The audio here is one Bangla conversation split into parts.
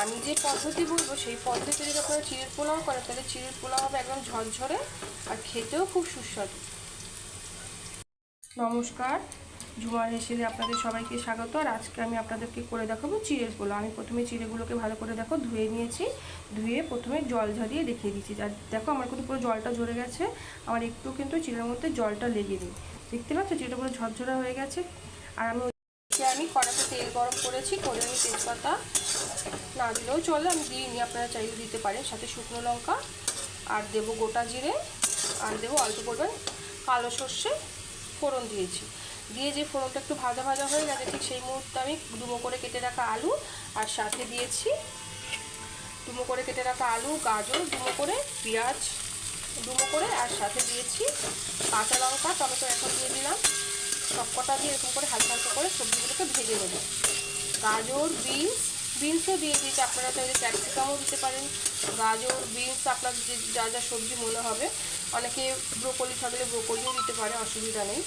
আমি যে পদ্ধতি বলব, সেই পদ্ধতি যদি আপনারা চিড়ের পোলাও করেন, তাহলে চিড়ের পোলাও হবে একদম ঝরঝরে আর খেতেও খুব সুস্বাদু। নমস্কার ঝুমার হেসেলে আপনাদের সবাইকে স্বাগত, আর আজকে আমি আপনাদেরকে করে দেখাবো চিড়ের পোলাও। আমি প্রথমে চিড়েগুলোকে ভালো করে দেখো, ধুয়ে নিয়েছি, ধুয়ে প্রথমে জল ঝরিয়ে দেখিয়ে দিচ্ছি। আর দেখো আমার কিন্তু পুরো জলটা ঝরে গেছে, আমার একটু কিন্তু চিড়ের মধ্যে জলটা লেগে নেই। দেখতে পাচ্ছ চিড়েটা পুরো ঝরঝরা হয়ে গেছে? আর আমি তেল গরম করেছি, করে আমি তেজপাতা না দিলেও চলে, আমি দিইনি আপনারা চাইলে দিতে পারেন। সাথে শুকনো লঙ্কা, আর দেবো গোটা জিরে, আর দেবো অল্প পরিমাণ কালো সর্ষে ফোড়ন দিয়েছি। দিয়ে যে ফোড়নটা একটু ভাজা ভাজা হয়ে গেছে, ঠিক সেই মুহূর্তে আমি ডুমো করে কেটে রাখা আলু, আর সাথে দিয়েছি ডুমো করে কেটে রাখা আলু, গাজর, ডুমো করে পেঁয়াজ, ডুমো করে, আর সাথে দিয়েছি কাঁচা লঙ্কা, টমেটো এখন দিয়ে দিলাম। সবকটা দিয়ে এরকম করে হালকা হালকা করে সবজিগুলোকে ভেজে নেব। গাজর, বিনস, বিনসও দিয়ে দিয়েছি, আপনারা চাইলে ক্যাপসিকামও দিতে পারেন। গাজর, বিনস, আপনার যে যা যা সবজি মনে হবে। অনেকে ব্রোকলি থাকলে ব্রোকলিও দিতে পারে, অসুবিধা নেই।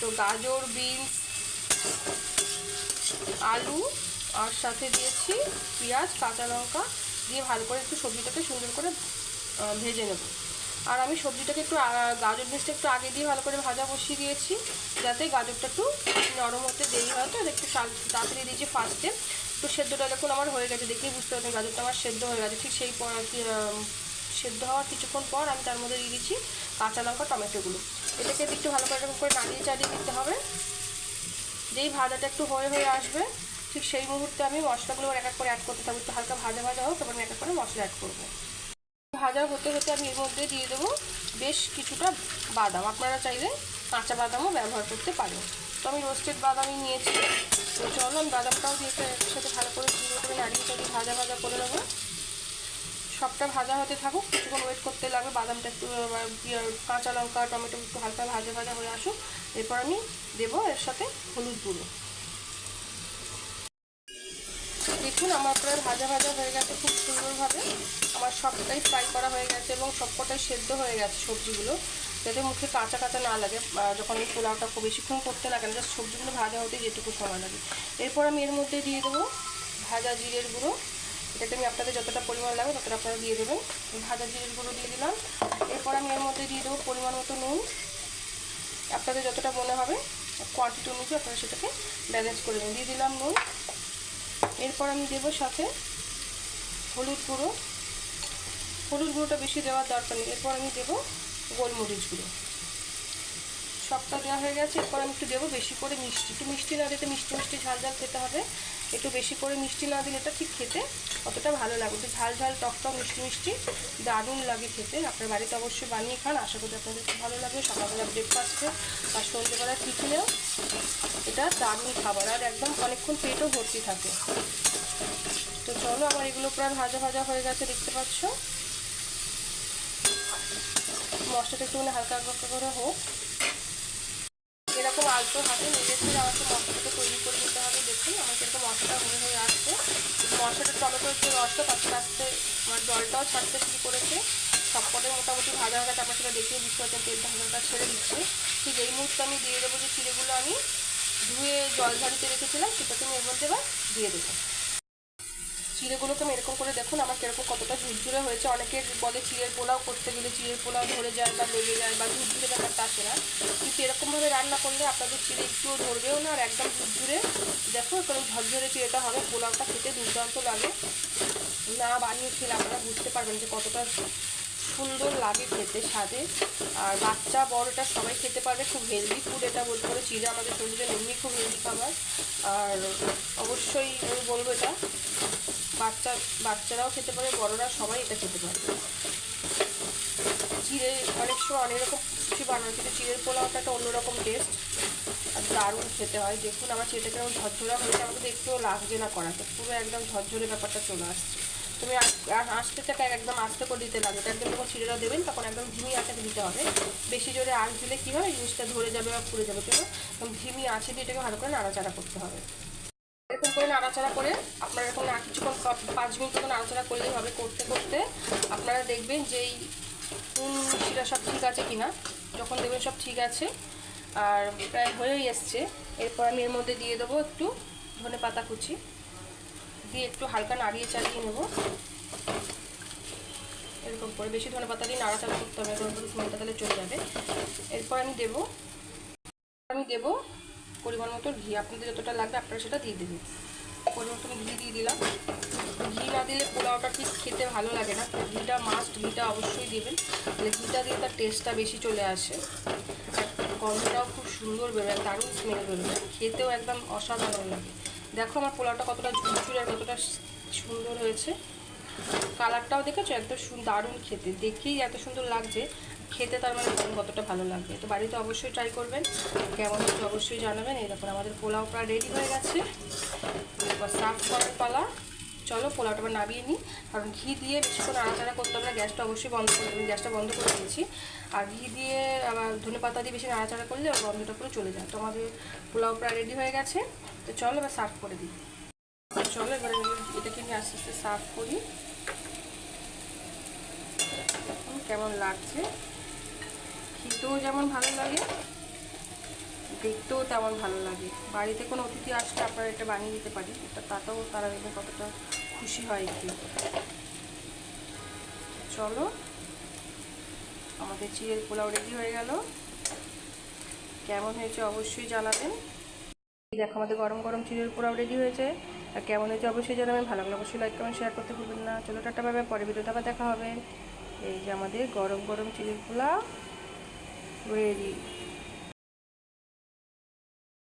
তো গাজর, বিনস, আলু, আর সাথে দিয়েছি পেঁয়াজ, কাঁচা লঙ্কা, দিয়ে ভালো করে একটু সবজিটাকে সুন্দর করে ভেজে নেব। আর আমি সবজিটাকে একটু গাজর বিনসটা একটু আগে দিয়ে ভালো করে ভাজা বসিয়ে দিয়েছি, যাতে গাজরটা একটু নরম হতে দেরি হয় তো একটু তাড়াতাড়ি দিয়েছি ফার্স্টে তো সেদ্ধটা দেখুন আমার হয়ে গেছে, দেখেই বুঝতে পারছেন গাজরটা আমার সেদ্ধ হয়ে গেছে। ঠিক সেই পর সেদ্ধ হওয়ার কিছুক্ষণ পর আমি তার মধ্যে দিয়ে দিচ্ছি কাঁচা লঙ্কা, টমেটোগুলো। এটাকে একটু ভালো করে এরকম করে নাড়িয়ে চাড়িয়ে দিতে হবে। যেই ভাজাটা একটু হয়ে হয়ে আসবে, ঠিক সেই মুহূর্তে আমি মশলাগুলো এক এক করে অ্যাড করতে থাকব। একটু হালকা ভাজা ভাজা হোক তারপর আমি এক এক করে মশলা অ্যাড করব। ভাজা হতে হতে আমি এর মধ্যে দিয়ে দেবো বেশ কিছুটা বাদাম। আপনারা চাইলে কাঁচা বাদামও ব্যবহার করতে পারেন। তো আমি রোস্টেড বাদামই নিয়েছি। তো চলো আমি বাদামটাও দিয়ে একসাথে ভালো করে সুন্দর করে নাড়িয়ে চাড়িয়ে ভাজা ভাজা করে নেব। সবটা ভাজা হতে থাকুক কিছুক্ষণ ওয়েট করতে লাগবে। বাদামটা একটু ইয়ে, কাঁচা লঙ্কা টমেটো একটু হালকা ভাজা ভাজা হয়ে আসুক। এরপর আমি দেবো এর সাথে হলুদ গুঁড়ো। দেখুন আমার প্রায় ভাজা ভাজা হয়ে গেছে। খুব সুন্দরভাবে সবটাই ফ্রাই করা হয়ে গেছে এবং সবকটাই সেদ্ধ হয়ে গেছে সবজিগুলো। যাতে মুখে কাঁচা কাঁচা না লাগে যখন এই পোলাওটা খুব বেশিক্ষণ করতে লাগে না সবজিগুলো ভাজা হতে যেটুকু সময় লাগে। এরপর আমি এর মধ্যে দিয়ে দেবো ভাজা জিরের গুঁড়ো। এটাতে আমি আপনাদের যতটা পরিমাণ লাগবে ততটা আপনারা দিয়ে দেবেন। ভাজা জিরের গুঁড়ো দিয়ে দিলাম। এরপর আমি এর মধ্যে দিয়ে দেবো পরিমাণ মতো নুন। আপনাদের যতটা মনে হবে কোয়ান্টিটি অনুযায়ী আপনারা সেটাকে ব্যালেন্স করে দেবেন দিয়ে দিলাম নুন। এরপর আমি দেবো সাথে হলুদ গুঁড়ো। হলুদ গুঁড়োটা বেশি দেওয়ার দরকার নেই। এরপর আমি দেবো গোলমরিচ গুঁড়ো। সবটা দেওয়া হয়ে গেছে। এরপর আমি একটু দেবো বেশি করে মিষ্টি। একটু মিষ্টি না দিতে মিষ্টি মিষ্টি ঝাল ঝাল খেতে হবে। একটু বেশি করে মিষ্টি না দিলে এটা ঠিক খেতে অতটা ভালো লাগবে তো ঝাল ঝাল, টক টক, মিষ্টি মিষ্টি দারুণ লাগে খেতে। আপনার বাড়িতে অবশ্যই বানিয়ে খান। আশা করি আপনাদের খুব ভালো লাগবে। সকালবেলা ব্রেকফাস্টে আর সন্ধ্যেবেলা টিফিনেও এটা দারুণ খাবার। আর একদম অনেকক্ষণ পেটও ভর্তি থাকে। তো চলো, আমার এগুলো প্রায় ভাজা ভাজা হয়ে গেছে, দেখতে পাচ্ছ। মশলাটা একটুখানি হালকা হালকা করে হোক। এরকম আলতো হাতে নেড়ে ফেলে আমাকে মশলাটা তৈরি করে নিতে হবে। দেখুন, আমার এরকম মশলাটা হয়ে হয়ে আসছে। মশলাটা টমেটোর যে রসটা আস্তে আস্তে আমার জলটাও ছাড়তে শুরু করেছে। সবকটাই মোটামুটি ভাজা গেছে। আপনার সেটা দেখিয়ে বুঝতে পারছেন তেলটা হালকা ছেড়ে দিচ্ছে। ঠিক এই মুহূর্তে আমি দিয়ে দেবো যে চিড়েগুলো আমি ধুয়ে জল ঝাড়িতে রেখেছিলাম, সেটাকে আমি এর মধ্যে এবার দিয়ে দেবো। চিড়েগুলোকে আমি এরকম করে দেখুন আমার কীরকম কতটা ঝুরঝুরে হয়েছে। অনেকের বলে চিড়ের পোলাও করতে গেলে চিড়ের পোলাও ধরে যায় বা লেগে যায় বা ঝুরঝুরে ব্যাপারটা আসে না। কিন্তু এরকমভাবে রান্না করলে আপনাদের চিড়ে একটুও ধরবেও না আর একদম ঝুরঝুরে। দেখো, এরকম ঝরঝরে চিড়েটা হবে, পোলাওটা খেতে দুর্দান্ত লাগে। না বানিয়ে খেলে আপনারা বুঝতে পারবেন যে কতটা সুন্দর লাগে খেতে, স্বাদে। আর বাচ্চা, বড়টা সবাই খেতে পারবে, খুব হেলদি ফুড এটা বলতে পারে চিড়ে আমাদের শরীরে এমনি খুব হেলদি খাবার। আর অবশ্যই আমি বলব এটা বাচ্চা, বাচ্চারাও খেতে পারে, বড়রা সবাই এটা খেতে পারে। চিড়ে, অনেক সময় অনেক রকম কিছু বানানো কিন্তু চিড়ের পোলাওটা একটা অন্যরকম টেস্ট আর দারুণ খেতে হয়। দেখুন আমার চিড়েটা কেমন ঝরঝরা হয়েছে। আমাকে তো একটুও লাগছে না করাতে। পুরো একদম ঝরঝরে ব্যাপারটা চলে আসছে। তুমি আস্তে থেকে একদম আস্তে করে দিতে লাগবে। একদম যখন চিড়েটা দেবেন, তখন একদম ঝিমি আঁচে দিতে হবে। বেশি জোরে আঁচ দিলে কী হয়? জিনিসটা ধরে যাবে বা পুড়ে যাবে। কিন্তু ঝিমি আঁচে দিয়ে এটাকে ভালো করে নাড়াচাড়া করতে হবে। এরকম করে নাড়াচাড়া করে আপনারা এরকম না, কিছুক্ষণ পাঁচ মিনিট মতো নাড়াচাড়া করলেই হবে, করতে করতে আপনারা দেখবেন যে এই নুন মিষ্টিটা সব ঠিক আছে কিনা। যখন দেখবেন সব ঠিক আছে, আর প্রায় হয়েই এসছে। এরপর আমি এর মধ্যে দিয়ে দেবো একটু ধনে পাতা কুচি। দিয়ে একটু হালকা নাড়িয়ে চালিয়ে নেব। এরকম করে বেশি ধনে পাতা দিয়ে নাড়াচাড়া করতে হবে এরকম করে স্মেলটা তাহলে চলে যাবে। এরপর আমি দেবো আমি দেবো পরিমাণ মতো ঘি, আপনাদের যতটা লাগবে আপনারা সেটা দিয়ে দেবেন। পরিমাণ মতো ঘি দিয়ে দিলাম। ঘি না দিলে পোলাওটা ঠিক খেতে ভালো লাগে না। ঘিটা মাস্ট ঘিটা অবশ্যই দেবেন। তাহলে ঘিটা দিয়ে তার টেস্টটা বেশি চলে আসে। গন্ধটাও খুব সুন্দর বেরোয় দারুণ স্মেল বেরোয়। খেতেও একদম অসাধারণ লাগে। দেখো আমার পোলাওটা কতটা ঝুরঝুরে আর কতটা সুন্দর হয়েছে। কালারটাও দেখেছ? একদম দারুণ খেতে। দেখেই এত সুন্দর লাগছে। খেতে তার মানে কতটা ভালো লাগবে? তো বাড়িতে অবশ্যই ট্রাই করবেন। কেমন হচ্ছে অবশ্যই জানাবেন। এই দেখুন, আমাদের পোলাও প্রায় রেডি হয়ে গেছে। এবার সার্ভ করার পালা। চলো, পোলাওটা আবার নামিয়ে নিই। কারণ ঘি দিয়ে বেশিক্ষণ নাড়াচাড়া করতে হবে গ্যাসটা অবশ্যই বন্ধ করে দেবেন। গ্যাসটা বন্ধ করে দিয়েছি। আর ঘি দিয়ে আবার ধনে পাতা দিয়ে বেশি নাড়াচাড়া করলে ওর গন্ধটা পুরো চলে যায়। তো আমাদের পোলাও প্রায় রেডি হয়ে গেছে। তো চলো, এবার সার্ভ করে দিই। চলো, এবার এটাকে নিয়ে আস্তে আস্তে সার্ভ করি। কেমন লাগছে। খেতেও যেমন ভালো লাগে, দেখতেও তেমন ভালো লাগে। বাড়িতে কোনো অতিথি আসলে আপনারা এটা বানিয়ে দিতে পারি এটা তাতেও তারা দেখবেন কতটা খুশি হয় একটু চলো, আমাদের চিড়ের পোলাও রেডি হয়ে গেল। কেমন হয়েছে অবশ্যই জানাবেন। দেখো, আমাদের গরম গরম চিড়ের পোলাও রেডি হয়েছে। আর কেমন হয়েছে অবশ্যই জানাবেন। ভালো লাগলে অবশ্যই লাইক কমেন্ট শেয়ার করতে ভুলবেন না। চলো, টাটা পাবে পরে ভিডিওতে আবার দেখা হবে। এই যে আমাদের গরম গরম চিড়ের পোলাও। রেডি